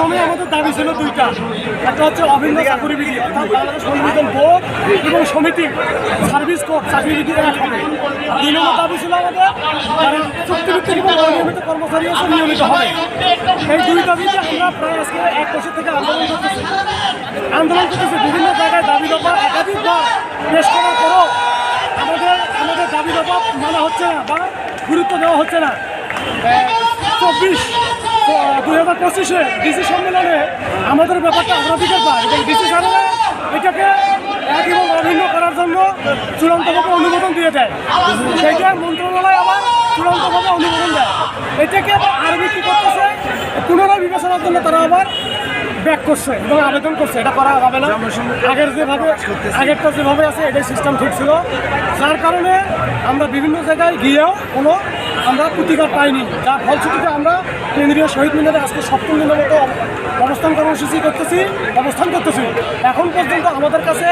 প্রথমে আমাদের দাবি ছিল দুইটা। একটা হচ্ছে অভিন্ন চাকরি বিধি সংবিধান বোর্ড এবং সমিতি সার্ভিস কোড চাকরি বিধি এক দাবি ছিল আমাদের যারা চুক্তিভিত্তিক এবং অনিয়মিত কর্মচারী আছে নিয়মিত হবে। এই দুই দাবিতে আমরা প্রায় আজকে এক বছর থেকে আন্দোলন করতেছি। আন্দোলন করতেছি, বিভিন্ন জায়গায় দাবি দফা একাধিকবার পেশ করার পরও আমাদের আমাদের দাবি দফা মানা হচ্ছে না বা গুরুত্ব দেওয়া হচ্ছে না। চব্বিশ দুই হাজার পঁচিশে ডিসি সম্মেলনে আমাদের ব্যাপারটা অগ্রাধিকার পায় এবং ডিসি সাহেবরা এটাকে এক এবং অভিন্ন করার জন্য চূড়ান্তভাবে অনুমোদন দিয়ে দেয়। সেইটা মন্ত্রণালয় আবার চূড়ান্তভাবে অনুমোদন দেয়। এটাকে আবার আরবি কী করতেছে? পুনরায় বিবেচনার জন্য তারা আবার ব্যাক করছে এবং আবেদন করছে। এটা করা যাবে না। আগের যেভাবে আগেরটা যেভাবে আছে, এটাই সিস্টেম ঠিক ছিল। যার কারণে আমরা বিভিন্ন জায়গায় গিয়েও কোনো আমরা প্রতিকার পাইনি। যার ফলশ্রুতিতে আমরা কেন্দ্রীয় শহীদ মিনারে আজকে সপ্তম দিনের মতো অবস্থান কর্মসূচি করতেছি, অবস্থান করতেছি। এখন পর্যন্ত আমাদের কাছে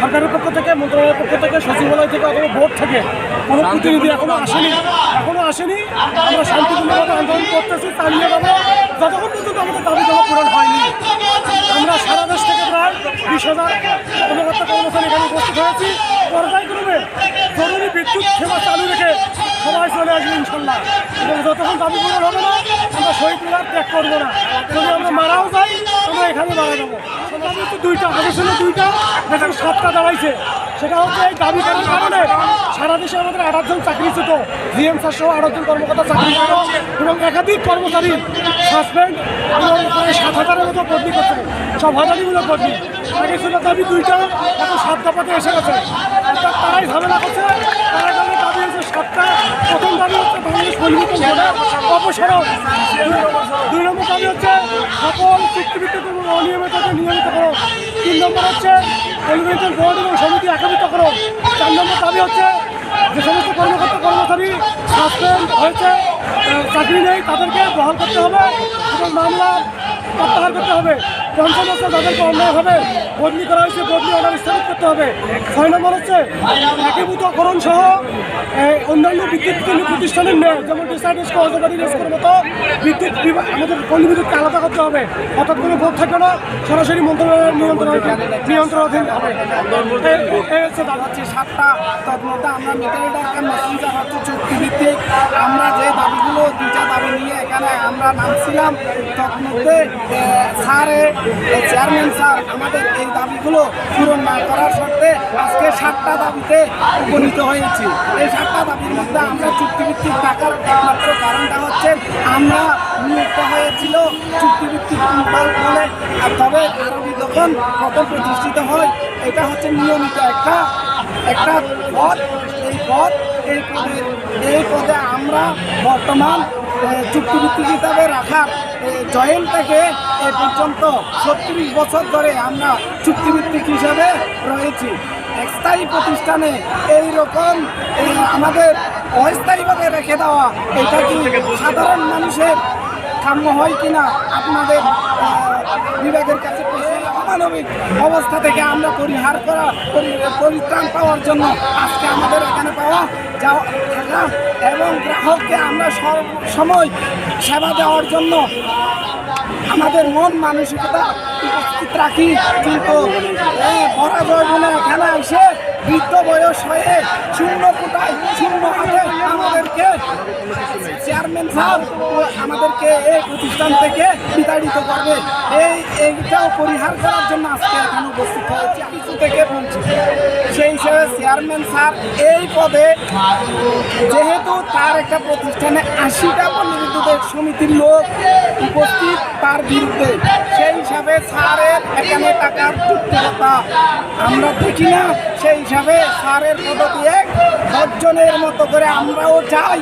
সরকারের পক্ষ থেকে, মন্ত্রণালয়ের পক্ষ থেকে, সচিবালয় থেকে অথবা বোর্ড থেকে কোনো প্রতিনিধি এখনও আসেনি। এখনও আসেনি। আমরা শান্তিপূর্ণভাবে আন্দোলন করতেছি চালিয়ে যাব যতক্ষণ পর্যন্ত আমাদের দাবি দেওয়া পূরণ হয়নি। আমরা সারা দেশ থেকে প্রায় বিশ হাজার কর্মকর্তা কর্মচারী এখানে উপস্থিত হয়েছি। পর্যায়ক্রমে জরুরি বিদ্যুৎ সেবা ইনশাল্লাহ এবং যতক্ষণ দাবি পূরণ হবে না, আমরা শহীদ মিনার ত্যাগ করব না। যদি আমরা মারাও যাই, আমরা এখানে মারা যাব। দাবি দুইটা আগে ছিল দুইটা এখন সাতটা দাঁড়াইছে। সেটা হচ্ছে এই দাবি করার কারণে সারা দেশে আমাদের আটজন চাকরিচ্যুত জিএম স্যার সহ আটজন কর্মকর্তা চাকরিচ্যুত এবং একাধিক কর্মচারী সাসপেন্ড প্রায় সাত হাজারের মতো বদলি করছে। সব হাজারিগুলো বদলি। আগে ছিল দাবি দুইটা, এখন সাত দফাতে এসে গেছে। তারাই ঝামেলা করছে। তারা সাতটা, প্রথম দাবি হচ্ছে বাংলাদেশ পরিবর্তন অপসারণ। দুই নম্বর দাবি হচ্ছে সকল চুক্তিভিত্তিক এবং অনিয়মিতকে নিয়মিত করো তিন নম্বর হচ্ছে পরিবর্তন বোর্ড এবং সমিতি একত্রিত করো চার নম্বর দাবি হচ্ছে যে সমস্ত কর্মকর্তা কর্মচারী সাসপেন্ড হয়েছে চাকরি নেই, তাদেরকে বহাল করতে হবে এবং মামলা প্রত্যাহার করতে হবে। পঞ্চম হচ্ছে যাদেরকে অন্যায়ভাবে বদলি করা হয়েছে বদলি অর্ডার স্থগিত করতে হবে। ছয় নম্বর হচ্ছে একীভূতকরণ সহ অন্যান্য বিদ্যুৎ প্রতিষ্ঠানের নেই যেমন ডিসাইডেস কর্মচারী মতো বিদ্যুৎ আমাদের পল্লী বিদ্যুৎকে আলাদা করতে হবে। অর্থাৎ কোনো ভোট থাকবে না সরাসরি মন্ত্রণালয়ের নিয়ন্ত্রণ নিয়ন্ত্রণাধীন হবে। সাতটা আমরা আমরা যে দাবিগুলো দুটা দাবি নিয়ে এখানে আমরা নামছিলাম তার মধ্যে এ, চেয়ারম্যান স্যার আমাদের এই দাবিগুলো পূরণ না করার সত্ত্বে আজকে সাতটা দাবিতে উপনীত হয়েছি। এই সাতটা দাবির মধ্যে আমরা চুক্তিভিত্তিক টাকার একমাত্র কারণটা হচ্ছে আমরা নিয়োগটা হয়েছিল চুক্তিভিত্তিক বল- আর তবে আরবি যখন প্রথম প্রতিষ্ঠিত হয়, এটা হচ্ছে নিয়মিত একটা একটা পথ এই পথ এই পদে এই পদে আমরা বর্তমান চুক্তিভিত্তিক হিসাবে রাখার জয়েন্ট থেকে এ পর্যন্ত ছত্রিশ বছর ধরে আমরা চুক্তিভিত্তিক হিসাবে রয়েছি। স্থায়ী প্রতিষ্ঠানে এই রকম আমাদের অস্থায়ীভাবে রেখে দেওয়া, এটা কি সাধারণ মানুষের কাম্য হয় কিনা আপনাদের বিভাগের কাছে অমানবিক অবস্থা থেকে আমরা পরিহার করা, পরি- পরিত্রাণ পাওয়ার জন্য আজকে আমাদের এখানে পাওয়া যাওয়া এবং গ্রাহককে আমরা সব সময় সেবা দেওয়ার জন্য আমাদের মন মানসিকতা উপস্থিত রাখি। কিন্তু পরাজয় বলে এখানে এসে বৃদ্ধ বয়স হয়ে শূন্য কোটায় চেয়ারম্যান সাহেব আমাদেরকে এই প্রতিষ্ঠান থেকে বিতাড়িত করবে। এই এইটাও পরিহার করার জন্য আজকে এখানে উপস্থিত হয়েছি। কিছু থেকে বলছি, সেই হিসেবে চেয়ারম্যান স্যার এই পদে যেহেতু তার একটা প্রতিষ্ঠানে আশিটা পল্লী বিদ্যুতের সমিতির লোক উপস্থিত তার বিরুদ্ধে, সেই হিসাবে স্যারের এখানে টাকার যুক্তিকতা আমরা দেখি না। সেই হিসাবে স্যারের পদটি এক দশজনের মতো করে আমরাও চাই।